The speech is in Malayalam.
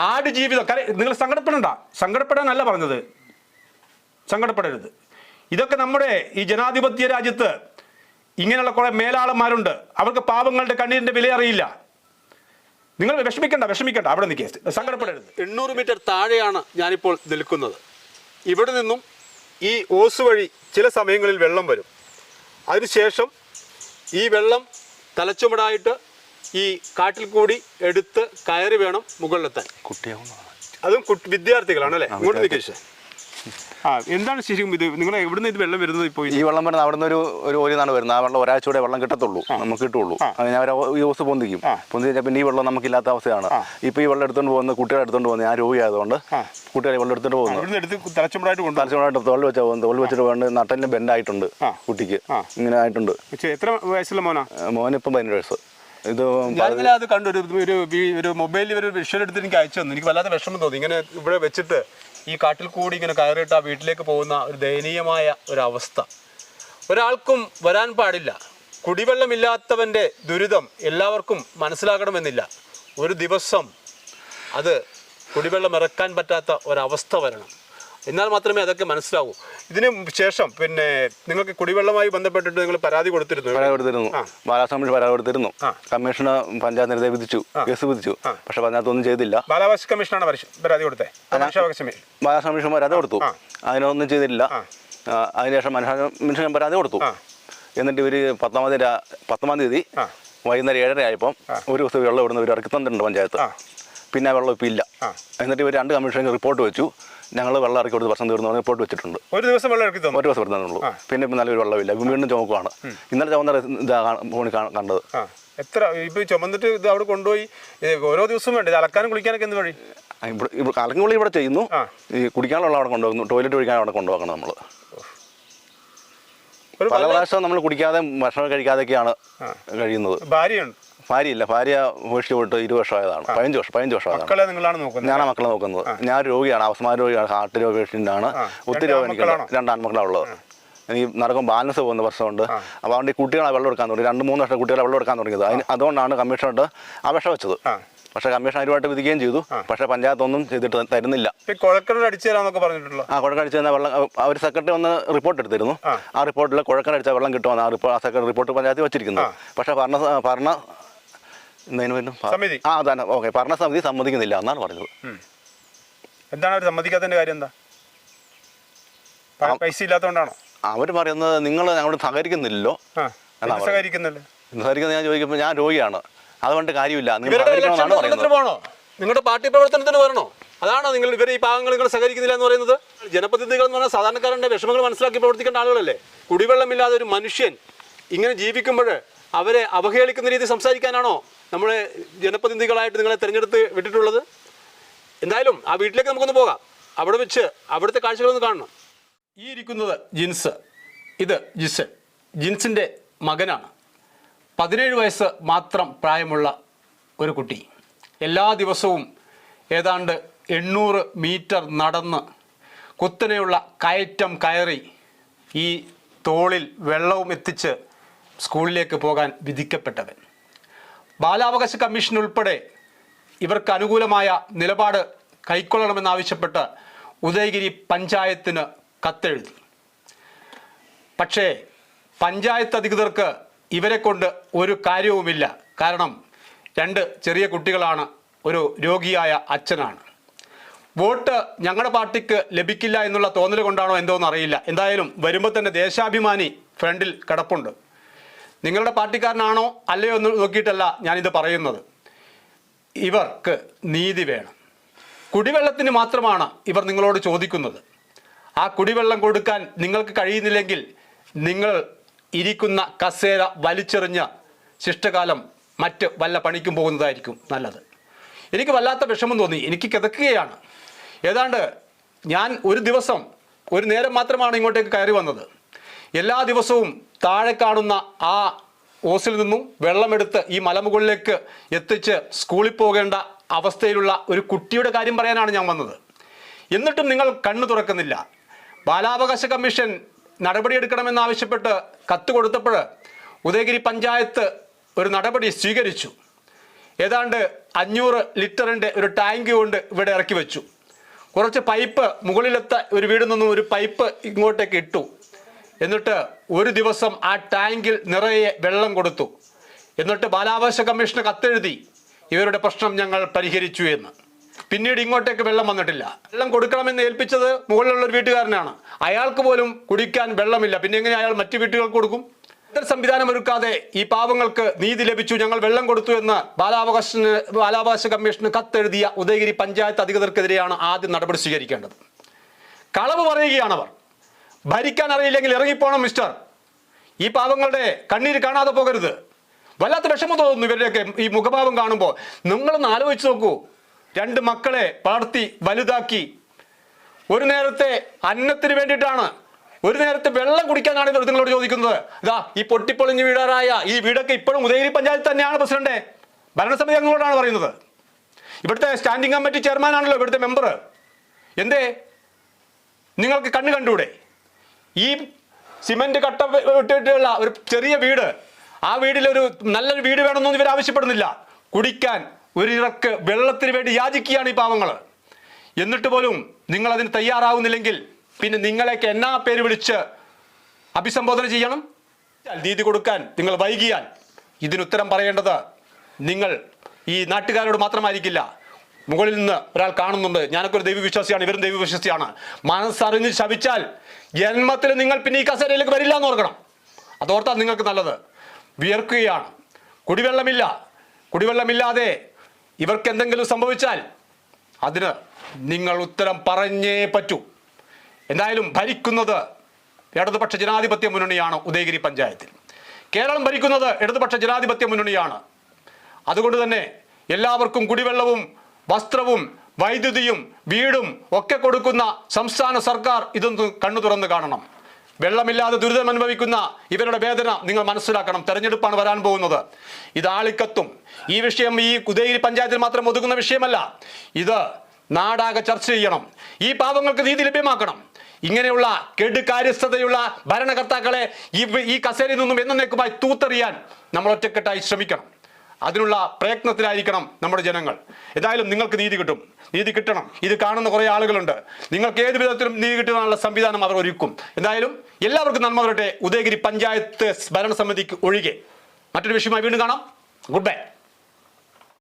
ആട് ജീവിതം നിങ്ങൾ സങ്കടപ്പെടണ്ട. സങ്കടപ്പെടാനല്ല പറഞ്ഞത്. സങ്കടപ്പെടരുത്. ഇതൊക്കെ നമ്മുടെ ഈ ജനാധിപത്യ രാജ്യത്ത് ഇങ്ങനെയുള്ള കുറേ മേലാളന്മാരുണ്ട്. അവർക്ക് പാവങ്ങളുടെ കണ്ണീരിന്റെ വില അറിയില്ല. നിങ്ങൾ വിഷമിക്കണ്ട വിഷമിക്കണ്ട. അവിടെ നിൽക്കേ സങ്കടപ്പെടരുത്. എണ്ണൂറ് മീറ്റർ താഴെയാണ് ഞാനിപ്പോൾ നിൽക്കുന്നത്. ഇവിടെ നിന്നും ഈ ഓസ് വഴി ചില സമയങ്ങളിൽ വെള്ളം വരും. അതിനുശേഷം ഈ വെള്ളം തലച്ചുമടായിട്ട് ഈ കാട്ടിൽ കൂടി എടുത്ത് കയറി വേണം മുകളിലെത്താൻ. അതും കുട്ടി വിദ്യാർത്ഥികളാണ് അല്ലേ? ഇങ്ങോട്ട് ആ എന്താണ് ശരിക്കും ഇത്? നിങ്ങൾ എവിടുന്ന് ഇത് വെള്ളം വരുന്നത് ഇപ്പോൾ ഈ വെള്ളം വരുന്ന അവിടെ നിന്ന് ഒരു ഒരു ഓരിന്നാണ് വരുന്നത്. ആ വെള്ളം ഒരാഴ്ചയുടെ വെള്ളം കിട്ടത്തുള്ളൂ. നമുക്ക് കിട്ടുള്ളൂ. ഞാൻ ഈ ദിവസം പൊന്തിക്കും. പൊന്തി കഴിഞ്ഞാൽ പിന്നെ ഈ വെള്ളം നമുക്കില്ലാത്ത അവസ്ഥയാണ്. ഇപ്പൊ ഈ വെള്ളം എടുത്തുകൊണ്ട് പോകുന്ന കുട്ടികളെ എടുത്തോണ്ട് പോകുന്നത് ഞാൻ രോഗിയായതുകൊണ്ട് കുട്ടികളെ വെള്ളം എടുത്തുകൊണ്ട് പോകുന്നു. ഇവിടുന്ന് എടുത്ത് തലച്ചുമടായിട്ട് തോൽ വെച്ചാൽ പോകുന്നത്. തോൽ വെച്ചിട്ട് വേണ്ട നട്ടലിന് ബെൻഡായിട്ടുണ്ട് കുട്ടിക്ക്. ഇങ്ങനെ ആയിട്ടുണ്ട്. എത്ര വയസ്സുള്ള മോനാ? മോനിപ്പം പതിനേഴ് വയസ്സ്. ഇത് ഞാനിങ്ങനെ അത് കണ്ടു. ഒരു ഒരു മൊബൈലിൽ ഒരു വിഷ്വൽ എടുത്ത് എനിക്ക് അയച്ചു തന്നു. എനിക്ക് വല്ലാത്ത വിഷമം തോന്നി. ഇങ്ങനെ ഇവിടെ വെച്ചിട്ട് ഈ കാട്ടിൽ കൂടി ഇങ്ങനെ കയറിയിട്ട് ആ വീട്ടിലേക്ക് പോകുന്ന ഒരു ദയനീയമായ ഒരു അവസ്ഥ ഒരാൾക്കും വരാൻ പാടില്ല. കുടിവെള്ളമില്ലാത്തവന്റെ ദുരിതം എല്ലാവർക്കും മനസ്സിലാകണമെന്നില്ല. ഒരു ദിവസം അത് കുടിവെള്ളം ഇറക്കാൻ പറ്റാത്ത ഒരവസ്ഥ വരണം. എന്നാൽ മാത്രമേ അതൊക്കെ മനസ്സിലാവൂ. ഇതിന് ശേഷം പിന്നെ നിങ്ങൾക്ക് കുടിവെള്ളമായി ബന്ധപ്പെട്ടിട്ട് നിങ്ങൾ പരാതി കൊടുത്തിരുന്നു. പരാതി കൊടുത്തിരുന്നു. ബാലാസമിഷ് പരാതി കൊടുത്തിരുന്നു. കമ്മീഷണർ പഞ്ചായത്ത് നേരത്തെ വിധിച്ചു കേസ് വിധിച്ചു. പക്ഷെ അതിനകത്തൊന്നും ചെയ്തില്ല. ബാലാവകാശ കമ്മീഷനാണ് പരാതി കൊടുത്തത് മനുഷ്യാവകാശ കമ്മീഷൻ ബാലാസമിഷൻ പരാതി കൊടുത്തു. അതിനൊന്നും ചെയ്തില്ല. അതിനുശേഷം അതിനുശേഷം മനുഷ്യ പരാതി കൊടുത്തു. എന്നിട്ട് ഇവർ പത്താം തീയതി പത്താം തീയതി വൈകുന്നേരം ഏഴര ആയപ്പം ഒരു ദിവസം വെള്ളം ഇവിടുന്ന് ഇവർ ഇറക്കി തന്നിട്ടുണ്ട് പഞ്ചായത്ത് പിന്നെ ആ വെള്ളം ഇപ്പം ഇല്ല. എന്നിട്ട് ഇവർ രണ്ട് കമ്മീഷൻ റിപ്പോർട്ട് വെച്ചു. ഞങ്ങൾ വെള്ളം ഇറക്കി കൊടുത്ത് പ്രശ്നം തീർന്നു റിപ്പോർട്ട് വെച്ചിട്ടുണ്ട്. ഒരു ദിവസം വെള്ളം ഇറക്കി തന്നു? ഒരു ദിവസം വരുന്നുള്ളൂ പിന്നെ ഇപ്പം നല്ലൊരു വെള്ളമില്ല. ഇപ്പം വീണ്ടും ചുമക്കുവാണ്. ഇന്നലെ ചുമന്ന ഇതാ ഫോണിൽ കണ്ടത്. എത്ര ഇപ്പൊ ചുമന്നിട്ട് ഇത് അവിടെ കൊണ്ടുപോയി ഓരോ ദിവസവും വേണ്ട? ഇത് അലക്കാനും കുളിക്കാനൊക്കെ എന്ത് വഴി? ഇവിടെ ഇവിടെ കലക്കുള്ളി ഇവിടെ ചെയ്യുന്നു. ഈ കുടിക്കാനുള്ള അവിടെ കൊണ്ടുപോകുന്നു. ടോയ്ലറ്റ് ഒഴിക്കാൻ അവിടെ കൊണ്ടുപോകണം നമ്മൾ പല പ്രാവശ്യം നമ്മൾ കുടിക്കാതെ ഭക്ഷണം കഴിക്കാതെയൊക്കെയാണ് കഴിയുന്നത്. ഭാര്യയുണ്ട്. ഭാര്യയില്ല. ഭാര്യ ഉപേക്ഷിച്ച് പോയിട്ട് ഇരുപത് വർഷമായതാണ്. പതിനഞ്ച് വർഷം പതിനഞ്ച് വർഷമായതാണ്. മക്കളെ നിങ്ങളാണ് നോക്കുന്നത് ഞാനാ മക്കളെ നോക്കുന്നത്. ഞാൻ രോഗിയാണ്. അവസ്മാര രോഗിയാണ്. ഹാർട്ട് രോഗ പേഷ്യന്റാണ് ഒത്തിരി രോഗം എനിക്ക് രണ്ടാൺമക്കളാണ് ഉള്ളത് എനിക്ക് നടക്കും ബാലൻസ് പോകുന്ന പ്രശ്നമുണ്ട്. അപ്പോൾ അതുകൊണ്ട് ഈ കുട്ടികളെ വെള്ളം എടുക്കാൻ തുടങ്ങി. രണ്ട് മൂന്ന് വർഷം കുട്ടികളെ വെള്ളം എടുക്കാൻ തുടങ്ങിയത്. അതിന് അതുകൊണ്ടാണ് കമ്മീഷനോട്ട് അപേക്ഷ വെച്ചത്. പക്ഷേ കമ്മീഷൻ അതിനുമായിട്ട് വിധിക്കുകയും ചെയ്തു. പക്ഷേ പഞ്ചായത്ത് ഒന്നും ചെയ്തിട്ട് തരുന്നില്ല. അടിച്ചു തരാന്നൊക്കെ പറഞ്ഞിട്ടുള്ള ആ കുഴക്കടിച്ച് തന്ന വെള്ളം അവർ സെക്രട്ടറി ഒന്ന് റിപ്പോർട്ട് എടുത്തിരുന്നു. ആ. റിപ്പോർട്ടിൽ കുഴക്കടിച്ച വെള്ളം കിട്ടുമെന്ന് ആ റിപ്പോർട്ട് ആ സെക്രട്ടറി റിപ്പോർട്ട് പഞ്ചായത്തിൽ വെച്ചിരിക്കുന്നു പക്ഷേ ഭരണ ഭരണ എന്തതിനു വരുന്നു സമിതി. ആ അതാണ്. ഓക്കെ ഭരണസമിതി സമ്മതിക്കുന്നില്ല എന്നാണ് പറഞ്ഞത്. എന്താണ് അവർ സമ്മതിക്കാത്തതിന്റെ കാര്യം എന്താ? പൈസ ഇല്ലാത്തതുകൊണ്ടാണോ അവർ പറയുന്നത് നിങ്ങൾ ഞങ്ങളോട് സഹകരിക്കുന്നില്ലല്ലോ സഹകരിക്കുന്നില്ല? സഹകരിക്കുന്നത് ഞാൻ ചോദിക്കുമ്പോൾ ഞാൻ രോഗിയാണ്. അതുകൊണ്ട് കാര്യമില്ല. നിങ്ങളുടെ പാർട്ടി പ്രവർത്തനത്തിന് വരണോ? അതാണോ നിങ്ങൾ ഇവരെ ഈ പാവങ്ങൾ നിങ്ങൾ സഹകരിക്കുന്നില്ല എന്ന് പറയുന്നത്? ജനപ്രതിനിധികൾ എന്ന് പറഞ്ഞാൽ സാധാരണക്കാരന്റെ വിഷമങ്ങൾ മനസ്സിലാക്കി പ്രവർത്തിക്കേണ്ട ആളുകളല്ലേ? കുടിവെള്ളമില്ലാതെ ഒരു മനുഷ്യൻ ഇങ്ങനെ ജീവിക്കുമ്പോൾ അവരെ അവഹേളിക്കുന്ന രീതി സംസാരിക്കാനാണോ? നമ്മളെ ജനപ്രതിനിധികളായിട്ട് നിങ്ങളെ തിരഞ്ഞെടുത്ത് വിട്ടിട്ടുള്ളത്. എന്തായാലും ആ വീട്ടിലേക്ക് നമുക്കൊന്ന് പോകാം. അവിടെ വെച്ച് അവിടുത്തെ കാഴ്ചകളൊന്ന് കാണണം. ഈ ഇരിക്കുന്നത് ജിൻസ്. ഇത് ജിസൻ ജിൻസിന്റെ മകനാണ്. പതിനേഴ് വയസ്സ് മാത്രം പ്രായമുള്ള ഒരു കുട്ടി. എല്ലാ ദിവസവും ഏതാണ്ട് എണ്ണൂറ് മീറ്റർ നടന്ന് കുത്തനെയുള്ള കയറ്റം കയറി ഈ തോളിൽ വെള്ളവും എത്തിച്ച് സ്കൂളിലേക്ക് പോകാൻ വിധിക്കപ്പെട്ടവൻ. ബാലാവകാശ കമ്മീഷൻ ഉൾപ്പെടെ ഇവർക്ക് അനുകൂലമായ നിലപാട് കൈക്കൊള്ളണമെന്നാവശ്യപ്പെട്ട് ഉദയഗിരി പഞ്ചായത്തിന് കത്തെഴുതി. പക്ഷേ പഞ്ചായത്ത് അധികൃതർക്ക് ഇവരെ കൊണ്ട് ഒരു കാര്യവുമില്ല. കാരണം രണ്ട് ചെറിയ കുട്ടികളാണ് ഒരു രോഗിയായ അച്ഛനാണ്. വോട്ട് ഞങ്ങളുടെ പാർട്ടിക്ക് ലഭിക്കില്ല എന്നുള്ള തോന്നൽ കൊണ്ടാണോ എന്തോന്നറിയില്ല. എന്തായാലും വരുമ്പോൾ തന്നെ ദേശാഭിമാനി ഫ്രണ്ടിൽ കിടപ്പുണ്ട്. നിങ്ങളുടെ പാർട്ടിക്കാരനാണോ അല്ലയോ എന്ന് നോക്കിയിട്ടല്ല ഞാനിത് പറയുന്നത്. ഇവർക്ക് നീതി വേണം. കുടിവെള്ളത്തിന് മാത്രമാണ് ഇവർ നിങ്ങളോട് ചോദിക്കുന്നത്. ആ കുടിവെള്ളം കൊടുക്കാൻ നിങ്ങൾക്ക് കഴിയുന്നില്ലെങ്കിൽ നിങ്ങൾ ഇരിക്കുന്ന കസേര വലിച്ചെറിഞ്ഞ് ശിഷ്ടകാലം മറ്റ് വല്ല പണിക്കും പോകുന്നതായിരിക്കും നല്ലത്. എനിക്ക് വല്ലാത്ത വിഷമം തോന്നി. എനിക്ക് കിതക്കുകയാണ്. ഏതാണ്ട് ഞാൻ ഒരു ദിവസം ഒരു നേരം മാത്രമാണ് ഇങ്ങോട്ടേക്ക് കയറി വന്നത്. എല്ലാ ദിവസവും താഴെ കാണുന്ന ആ ഓസിൽ നിന്നും വെള്ളമെടുത്ത് ഈ മലമുകളിലേക്ക് എത്തിച്ച് സ്കൂളിൽ പോകേണ്ട അവസ്ഥയിലുള്ള ഒരു കുട്ടിയുടെ കാര്യം പറയാനാണ് ഞാൻ വന്നത്. എന്നിട്ടും നിങ്ങൾ കണ്ണു തുറക്കുന്നില്ല. ബാലാവകാശ കമ്മീഷൻ നടപടിയെടുക്കണമെന്നാവശ്യപ്പെട്ട് കത്ത് കൊടുത്തപ്പോൾ ഉദയഗിരി പഞ്ചായത്ത് ഒരു നടപടി സ്വീകരിച്ചു. ഏതാണ്ട് അഞ്ഞൂറ് ലിറ്ററിന്റെ ഒരു ടാങ്ക് കൊണ്ട് ഇവിടെ ഇറക്കി വെച്ചു. കുറച്ച് പൈപ്പ് മുകളിലത്തെ ഒരു വീട് നിന്നും ഒരു പൈപ്പ് ഇങ്ങോട്ടേക്ക് ഇട്ടു. എന്നിട്ട് ഒരു ദിവസം ആ ടാങ്കിൽ നിറയെ വെള്ളം കൊടുത്തു. എന്നിട്ട് ബാലാവകാശ കമ്മീഷന് കത്തെഴുതി ഇവരുടെ പ്രശ്നം ഞങ്ങൾ പരിഹരിച്ചു എന്ന്. പിന്നീട് ഇങ്ങോട്ടേക്ക് വെള്ളം വന്നിട്ടില്ല. വെള്ളം കൊടുക്കണമെന്ന് ഏൽപ്പിച്ചത് മുകളിലുള്ള ഒരു വീട്ടുകാരനാണ്. അയാൾക്ക് പോലും കുടിക്കാൻ വെള്ളമില്ല. പിന്നെ എങ്ങനെ അയാൾ മറ്റു വീട്ടുകൾക്ക് കൊടുക്കും? ഇത്തരം സംവിധാനം ഒരുക്കാതെ ഈ പാവങ്ങൾക്ക് നീതി ലഭിച്ചു. ഞങ്ങൾ വെള്ളം കൊടുത്തു എന്ന് ബാലാവകാശ ബാലാവകാശ കമ്മീഷന് കത്തെഴുതിയ ഉദയഗിരി പഞ്ചായത്ത് അധികൃതർക്കെതിരെയാണ് ആദ്യം നടപടി സ്വീകരിക്കേണ്ടത്. കളവ് പറയുകയാണ് അവർ. ഭരിക്കാൻ അറിയില്ലെങ്കിൽ ഇറങ്ങിപ്പോണം മിസ്റ്റർ ഈ പാവങ്ങളുടെ കണ്ണീര് കാണാതെ പോകരുത്. വല്ലാത്ത വിഷമം തോന്നുന്നു ഇവരുടെയൊക്കെ ഈ മുഖഭാവം കാണുമ്പോൾ. നിങ്ങളൊന്ന് ആലോചിച്ച് നോക്കൂ. രണ്ട് മക്കളെ വളർത്തി വലുതാക്കി. ഒരു നേരത്തെ അന്നത്തിന് വേണ്ടിയിട്ടാണ്. ഒരു നേരത്തെ വെള്ളം കുടിക്കാനാണ് ഇവർ നിങ്ങളോട് ചോദിക്കുന്നത്. ഇതാ ഈ പൊട്ടിപ്പൊളിഞ്ഞ് വീടാറായ ഈ വീടൊക്കെ ഇപ്പോഴും ഉദയഗിരി പഞ്ചായത്ത് തന്നെയാണ് പ്രസിഡന്റ് ഭരണസമിതി അംഗങ്ങളോടാണ് പറയുന്നത്. ഇവിടുത്തെ സ്റ്റാൻഡിംഗ് കമ്മിറ്റി ചെയർമാനാണല്ലോ ഇവിടുത്തെ മെമ്പർ എന്തേ? നിങ്ങൾക്ക് കണ്ണ് കണ്ടൂടെ? ഈ സിമെന്റ് കട്ട ഇട്ടിട്ടുള്ള ഒരു ചെറിയ വീട് ആ വീടിലൊരു നല്ലൊരു വീട് വേണമെന്നൊന്നും ഇവർ ആവശ്യപ്പെടുന്നില്ല. കുടിക്കാൻ ഒരു ഇറക്ക് വെള്ളത്തിന് വേണ്ടി യാചിക്കുകയാണ് ഈ പാവങ്ങൾ എന്നിട്ട് പോലും നിങ്ങൾ അതിന് തയ്യാറാവുന്നില്ലെങ്കിൽ പിന്നെ നിങ്ങളെയൊക്കെ എന്നാ പേര് വിളിച്ച് അഭിസംബോധന ചെയ്യണം? നീതി കൊടുക്കാൻ നിങ്ങൾ വൈകിയാൽ ഇതിനുത്തരം പറയേണ്ടത് നിങ്ങൾ ഈ നാട്ടുകാരോട് മാത്രമായിരിക്കില്ല. മുകളിൽ നിന്ന് ഒരാൾ കാണുന്നുണ്ട്. ഞാനൊക്കെ ഒരു ദൈവവിശ്വാസിയാണ് ഇവരും ദൈവവിശ്വാസിയാണ്. മനസ്സറിഞ്ഞ് ശവിച്ചാൽ ജന്മത്തിൽ നിങ്ങൾ പിന്നെ ഈ കസേരയിലേക്ക് വരില്ല എന്ന് ഓർക്കണം. അതോർത്താൽ നിങ്ങൾക്ക് നല്ലത്. വിയർക്കുകയാണ്. കുടിവെള്ളമില്ല. കുടിവെള്ളമില്ലാതെ ഇവർക്ക് എന്തെങ്കിലും സംഭവിച്ചാൽ അതിന് നിങ്ങൾ ഉത്തരം പറഞ്ഞേ പറ്റൂ. എന്തായാലും ഭരിക്കുന്നത് ഇടതുപക്ഷ ജനാധിപത്യ മുന്നണിയാണ് ഉദയഗിരി പഞ്ചായത്തിൽ. കേരളം ഭരിക്കുന്നത് ഇടതുപക്ഷ ജനാധിപത്യ മുന്നണിയാണ്. അതുകൊണ്ട് തന്നെ എല്ലാവർക്കും കുടിവെള്ളവും വസ്ത്രവും വൈദ്യുതിയും വീടും ഒക്കെ കൊടുക്കുന്ന സംസ്ഥാന സർക്കാർ ഇതൊന്ന് കണ്ണു തുറന്ന് കാണണം. വെള്ളമില്ലാതെ ദുരിതം അനുഭവിക്കുന്ന ഇവരുടെ വേദന നിങ്ങൾ മനസ്സിലാക്കണം. തെരഞ്ഞെടുപ്പാണ് വരാൻ പോകുന്നത്. ഇത് ആളിക്കത്തും. ഈ വിഷയം ഈ കുതേരി പഞ്ചായത്തിൽ മാത്രം ഒതുക്കുന്ന വിഷയമല്ല. ഇത് നാടാകെ ചർച്ച ചെയ്യണം. ഈ പാവങ്ങൾക്ക് നീതി ലഭ്യമാക്കണം. ഇങ്ങനെയുള്ള കെടുകാര്യസ്ഥതയുള്ള ഭരണകർത്താക്കളെ ഈ ഈ കസേരയിൽ നിന്നും എന്നേക്കുമായി തൂത്തെറിയാൻ നമ്മൾ ഒറ്റക്കെട്ടായി ശ്രമിക്കണം. അതിനുള്ള പ്രയത്നത്തിലായിരിക്കണം നമ്മുടെ ജനങ്ങൾ. ഏതായാലും നിങ്ങൾക്ക് നീതി കിട്ടും. നീതി കിട്ടണം. ഇത് കാണുന്ന കുറേ ആളുകളുണ്ട്. നിങ്ങൾക്ക് ഏത് വിധത്തിലും നീതി കിട്ടുവാനുള്ള സംവിധാനം അവർ ഒരുക്കും. എന്തായാലും എല്ലാവർക്കും നന്മ വരട്ടെ. ഉദയഗിരി പഞ്ചായത്ത് ഭരണസമിതിക്ക് ഒഴികെ. മറ്റൊരു വിഷയമായി വീണ്ടും കാണാം. Good bye